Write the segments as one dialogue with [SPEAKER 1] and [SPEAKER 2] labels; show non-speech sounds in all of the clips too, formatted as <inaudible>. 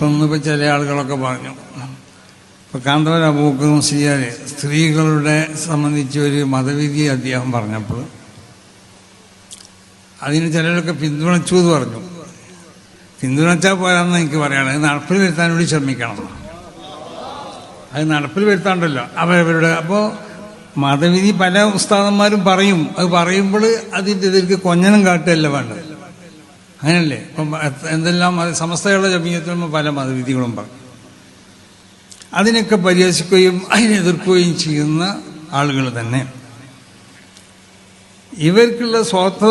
[SPEAKER 1] ഇപ്പം ഇന്നിപ്പോൾ ചില ആളുകളൊക്കെ പറഞ്ഞു. ഇപ്പം കാന്തവര അബൂക്കർ മുസ്ലിയാർ സ്ത്രീകളുടെ സംബന്ധിച്ച് ഒരു മതവിധി അദ്ദേഹം പറഞ്ഞപ്പോൾ അതിന് ചിലരൊക്കെ പിന്തുണച്ചു എന്ന് പറഞ്ഞു. പിന്തുണച്ചാൽ പോരാന്ന് എനിക്ക് പറയണം അത് നടപ്പിൽ വരുത്താൻ വേണ്ടി ശ്രമിക്കണം. അത് നടപ്പിൽ വരുത്താണ്ടല്ലോ. അവരവരുടെ അപ്പോൾ മതവിധി പല ഉസ്താദന്മാരും പറയും. അത് പറയുമ്പോൾ അതിന്റെ ഇതിലേക്ക് കൊഞ്ഞനം കാട്ടുകയല്ല വേണ്ടത്. അങ്ങനല്ലേ? ഇപ്പം എന്തെല്ലാം സമസ്തകളുടെ ജമീയത്തിൽ പല മതവിധികളും പറഞ്ഞു. അതിനൊക്കെ പരിഹസിക്കുകയും അതിനെ എതിർക്കുകയും ചെയ്യുന്ന ആളുകൾ തന്നെ. ഇവർക്കുള്ള സ്വാർത്ഥ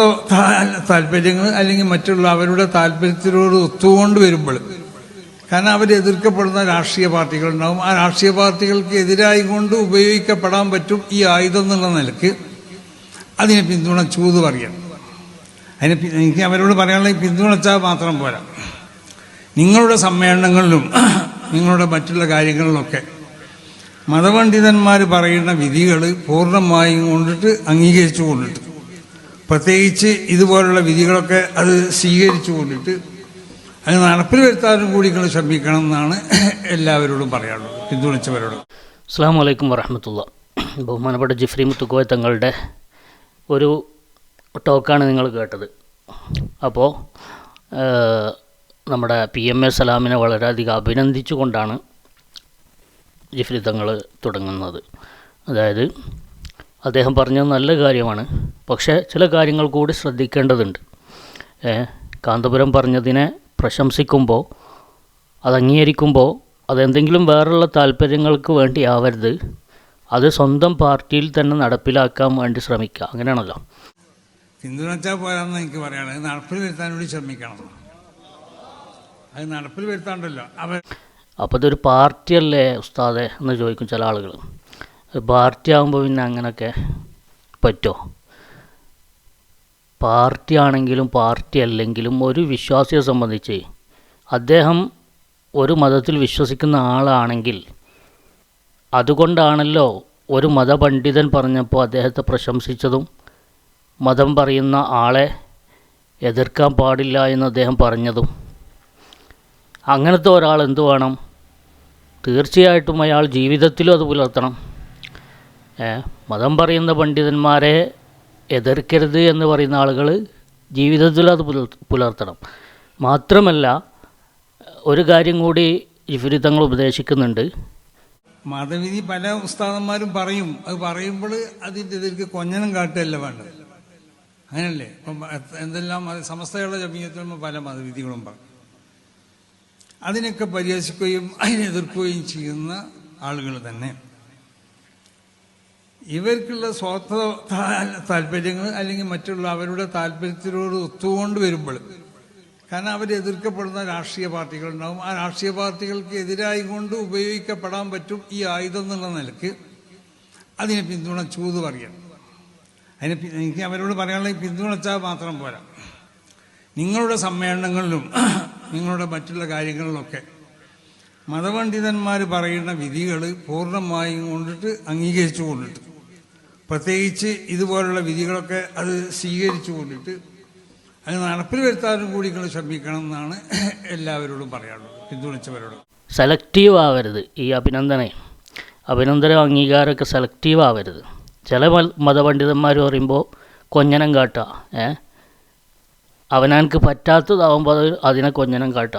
[SPEAKER 1] താല്പര്യങ്ങൾ അല്ലെങ്കിൽ മറ്റുള്ള അവരുടെ താല്പര്യത്തിനോട് ഒത്തുകൊണ്ട് വരുമ്പോൾ കാരണം അവർ എതിർക്കപ്പെടുന്ന രാഷ്ട്രീയ പാർട്ടികളുണ്ടാവും. ആ രാഷ്ട്രീയ പാർട്ടികൾക്ക് എതിരായി കൊണ്ട് ഉപയോഗിക്കപ്പെടാൻ പറ്റും ഈ ആയുധം എന്നുള്ള നിലയ്ക്ക് അതിനെ പിന്തുണച്ചു എന്ന് പറയാം അതിന് എനിക്ക് അവരോട് പറയാനുള്ള പിന്തുണച്ചാൽ മാത്രം പോരാ. നിങ്ങളുടെ സമ്മേളനങ്ങളിലും <clears throat> നിങ്ങളുടെ മറ്റുള്ള കാര്യങ്ങളിലൊക്കെ മതപണ്ഡിതന്മാർ പറയുന്ന വിധികൾ പൂർണമായും കൊണ്ടിട്ട് അംഗീകരിച്ചു കൊണ്ടിട്ട് പ്രത്യേകിച്ച് ഇതുപോലുള്ള വിധികളൊക്കെ അത് സ്വീകരിച്ചു കൊണ്ടിട്ട് അത് നടപ്പിൽ വരുത്താനും കൂടി നിങ്ങൾ ശ്രമിക്കണം എന്നാണ് <clears throat> എല്ലാവരോടും പറയാനുള്ളത് പിന്തുണച്ചവരോട്.
[SPEAKER 2] അസ്സാം വലൈക്കും വരഹമത്തുള്ള ബഹുമാനപ്പെട്ട ജിഫ്രി മുത്തുക്കോയ തങ്ങളുടെ ഒരു ടോക്കാണ് നിങ്ങൾ കേട്ടത്. അപ്പോൾ നമ്മുടെ പി എം എ സലാമിനെ വളരെയധികം അഭിനന്ദിച്ചുകൊണ്ടാണ് ജിഫ്രി തങ്ങൾ തുടങ്ങുന്നത്. അതായത് അദ്ദേഹം പറഞ്ഞത് നല്ല കാര്യമാണ്. പക്ഷേ ചില കാര്യങ്ങൾ കൂടി ശ്രദ്ധിക്കേണ്ടതുണ്ട്. കാന്തപുരം പറഞ്ഞതിനെ പ്രശംസിക്കുമ്പോൾ അത് അംഗീകരിക്കുമ്പോൾ അതെന്തെങ്കിലും വേറുള്ള താല്പര്യങ്ങൾക്ക് വേണ്ടി ആവരുത്. അത് സ്വന്തം പാർട്ടിയിൽ തന്നെ നടപ്പിലാക്കാൻ വേണ്ടി ശ്രമിക്കുക. അങ്ങനെയാണല്ലോ.
[SPEAKER 1] പിന്തുണച്ചാൽ പോരാന്ന് എനിക്ക് പറയണം അത് നടപ്പിൽ വരുത്താൻ വേണ്ടി ശ്രമിക്കണം. അത് നടപ്പിൽ വരുത്താണ്ടല്ലോ. അവർ
[SPEAKER 2] അപ്പോൾ ഇതൊരു പാർട്ടിയല്ലേ ഉസ്താദെ എന്ന് ചോദിക്കും ചില ആളുകൾ പാർട്ടി ആകുമ്പോൾ പിന്നെ അങ്ങനെയൊക്കെ പറ്റുമോ പാർട്ടി ആണെങ്കിലും പാർട്ടി അല്ലെങ്കിലും ഒരു വിശ്വാസിയെ സംബന്ധിച്ച് അദ്ദേഹം ഒരു മതത്തിൽ വിശ്വസിക്കുന്ന ആളാണെങ്കിൽ അതുകൊണ്ടാണല്ലോ ഒരു മതപണ്ഡിതൻ പറഞ്ഞപ്പോൾ അദ്ദേഹത്തെ പ്രശംസിച്ചതും മതം പറയുന്ന ആളെ എതിർക്കാൻ പാടില്ല എന്ന് അദ്ദേഹം പറഞ്ഞതും. അങ്ങനത്തെ ഒരാൾ എന്തു വേണം? തീർച്ചയായിട്ടും അയാൾ ജീവിതത്തിലും അത് പുലർത്തണം. മതം പറയുന്ന പണ്ഡിതന്മാരെ എതിർക്കരുത് എന്ന് പറയുന്ന ആളുകൾ ജീവിതത്തിലും അത് പുലർ പുലർത്തണം. മാത്രമല്ല ഒരു കാര്യം കൂടി ജിഫിരി തങ്ങൾ ഉപദേശിക്കുന്നുണ്ട്.
[SPEAKER 1] മതവിധി പല ഉസ്താദന്മാരും പറയും. അത് പറയുമ്പോൾ അതിന്റെ ഇതിലേക്ക് കൊഞ്ഞനം കാട്ടുകയല്ല വേണ്ടത്. അങ്ങനല്ലേ? ഇപ്പം എന്തെല്ലാം സമസ്തകളുടെ ജമീയത്തിൽ പല മതവിധികളും പറഞ്ഞു. അതിനൊക്കെ പരിഹസിക്കുകയും അതിനെ എതിർക്കുകയും ചെയ്യുന്ന ആളുകൾ തന്നെ. ഇവർക്കുള്ള സ്വാർത്ഥ താല്പര്യങ്ങൾ അല്ലെങ്കിൽ മറ്റുള്ള അവരുടെ താല്പര്യത്തിനോട് ഒത്തുകൊണ്ട് വരുമ്പോൾ കാരണം അവർ എതിർക്കപ്പെടുന്ന രാഷ്ട്രീയ പാർട്ടികളുണ്ടാവും. ആ രാഷ്ട്രീയ പാർട്ടികൾക്ക് എതിരായി കൊണ്ട് ഉപയോഗിക്കപ്പെടാൻ പറ്റും ഈ ആയുധം എന്നുള്ള നിലയ്ക്ക് അതിനെ പിന്തുണച്ചു പറയണം. പറയാം അതിന് എനിക്ക് അവരോട് പറയാനുള്ള പിന്തുണച്ചാൽ മാത്രം പോരാ. നിങ്ങളുടെ സമ്മേളനങ്ങളിലും <clears throat> നിങ്ങളുടെ മറ്റുള്ള കാര്യങ്ങളിലൊക്കെ മതപണ്ഡിതന്മാർ പറയുന്ന വിധികൾ പൂർണമായും കൊണ്ടിട്ട് അംഗീകരിച്ചു കൊണ്ടിട്ട് പ്രത്യേകിച്ച് ഇതുപോലുള്ള വിധികളൊക്കെ അത് സ്വീകരിച്ചു കൊണ്ടിട്ട് അത് നടപ്പിൽ വരുത്താനും കൂടി നിങ്ങൾ ശ്രമിക്കണം എന്നാണ് <clears throat> എല്ലാവരോടും പറയാനുള്ളത് പിന്തുണച്ചവരോട്.
[SPEAKER 2] സെലക്റ്റീവ് ആവരുത് ഈ അഭിനന്ദനെ. അഭിനന്ദനം അംഗീകാരമൊക്കെ സെലക്റ്റീവ് ആവരുത്. ചില മതപണ്ഡിതന്മാർ പറയുമ്പോൾ കൊഞ്ഞനം കാട്ട ഏ? അവനവനക്ക് പറ്റാത്തതാവുമ്പോൾ അത് അതിനെ കൊഞ്ഞനം കാട്ട.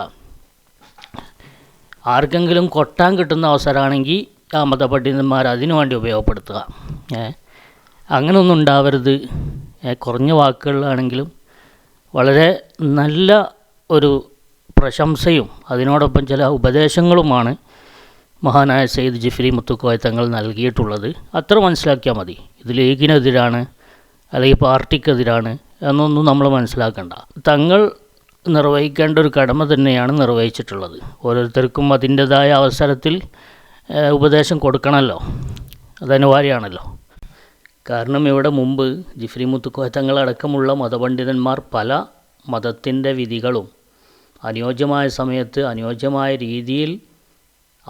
[SPEAKER 2] ആർക്കെങ്കിലും കൊട്ടാൻ കിട്ടുന്ന അവസരമാണെങ്കിൽ ആ മതപണ്ഡിതന്മാർ അതിനു വേണ്ടി ഉപയോഗപ്പെടുത്തുക ഏ? അങ്ങനെയൊന്നും ഉണ്ടാവരുത് കുറഞ്ഞ വാക്കുകളിലാണെങ്കിലും വളരെ നല്ല ഒരു പ്രശംസയും അതിനോടൊപ്പം ചില ഉപദേശങ്ങളുമാണ് മഹാനായ സെയ്ദ് ജിഫ്രി മുത്തുക്കോയ തങ്ങൾ നൽകിയിട്ടുള്ളത്. അത്ര മനസ്സിലാക്കിയാൽ മതി. ഇത് ലീഗിനെതിരാണ് അല്ലെങ്കിൽ പാർട്ടിക്കെതിരാണ് എന്നൊന്നും നമ്മൾ മനസ്സിലാക്കണ്ട. തങ്ങൾ നിർവഹിക്കേണ്ട ഒരു കടമ തന്നെയാണ് നിർവഹിച്ചിട്ടുള്ളത്. ഓരോരുത്തർക്കും അതിന്റെതായ അവസരത്തിൽ ഉപദേശം കൊടുക്കണമല്ലോ അത് അനിവാര്യമാണല്ലോ കാരണം ഇവിടെ മുമ്പ് ജിഫ്രി മുത്തുക്കോയ തങ്ങളടക്കമുള്ള മതപണ്ഡിതന്മാർ പല മതത്തിന്റെ വിധികളും അനുയോജ്യമായ സമയത്ത് അനുയോജ്യമായ രീതിയിൽ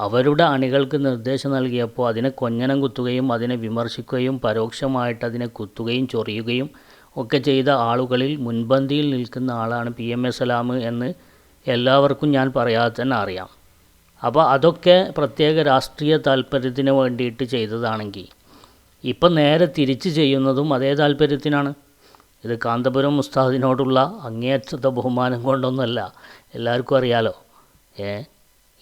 [SPEAKER 2] അവരുടെ അണികൾക്ക് നിർദ്ദേശം നൽകിയപ്പോൾ അതിനെ കൊഞ്ഞനം കുത്തുകയും അതിനെ വിമർശിക്കുകയും പരോക്ഷമായിട്ട് അതിനെ കുത്തുകയും ചൊറിയുകയും ഒക്കെ ചെയ്ത ആളുകളിൽ മുൻപന്തിയിൽ നിൽക്കുന്ന ആളാണ് പി എം എസ് സലാം എന്ന് എല്ലാവർക്കും ഞാൻ പറയാതെ തന്നെ അറിയാം. അപ്പോൾ അതൊക്കെ പ്രത്യേക രാഷ്ട്രീയ താല്പര്യത്തിന് വേണ്ടിയിട്ട് ചെയ്തതാണെങ്കിൽ ഇപ്പം നേരെ തിരിച്ച് ചെയ്യുന്നതും അതേ താല്പര്യത്തിനാണ്. ഇത് കാന്തപുരം മുസ്താദിനോടുള്ള അങ്ങേയറ്റത്തെ ബഹുമാനം കൊണ്ടൊന്നുമല്ല. എല്ലാവർക്കും അറിയാലോ. ഏ?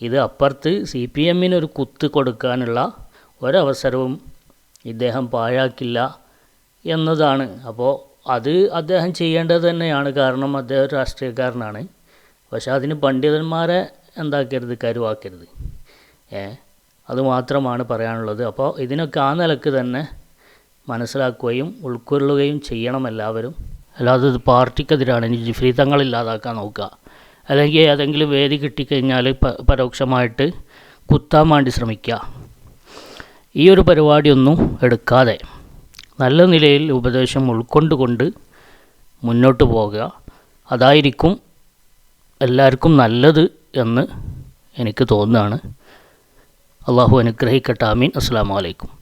[SPEAKER 2] ഇത് അപ്പുറത്ത് സി പി എമ്മിനൊരു കുത്ത് കൊടുക്കാനുള്ള ഒരവസരവും ഇദ്ദേഹം പാഴാക്കില്ല എന്നതാണ്. അപ്പോൾ അത് അദ്ദേഹം ചെയ്യേണ്ടത് തന്നെയാണ്. കാരണം അദ്ദേഹം ഒരു രാഷ്ട്രീയക്കാരനാണ്. പക്ഷേ അതിന് പണ്ഡിതന്മാരെ എന്താക്കരുത്? കരുവാക്കരുത്. ഏ? അതുമാത്രമാണ് പറയാനുള്ളത്. അപ്പോൾ ഇതിനൊക്കെ ആ നിലയ്ക്ക് തന്നെ മനസ്സിലാക്കുകയും ഉൾക്കൊള്ളുകയും ചെയ്യണം എല്ലാവരും. അല്ലാതെ ഇത് പാർട്ടിക്കെതിരാണ്. ഇനി ജിഫ്രി തങ്ങൾ ഇല്ലാതാക്കാൻ നോക്കുക. അല്ലെങ്കിൽ ഏതെങ്കിലും വേദി കിട്ടിക്കഴിഞ്ഞാൽ പരോക്ഷമായിട്ട് കുത്താൻ വേണ്ടി ശ്രമിക്കുക. ഈ ഒരു പരിപാടിയൊന്നും എടുക്കാതെ നല്ല നിലയിൽ ഉപദേശം ഉൾക്കൊണ്ടുകൊണ്ട് മുന്നോട്ട് പോകുക അതായിരിക്കും എല്ലാവർക്കും നല്ലത് എന്ന് എനിക്ക് തോന്നുകയാണ്. അള്ളാഹു അനുഗ്രഹിക്കട്ടെ. ആമീൻ. അസ്സാം വലൈക്കും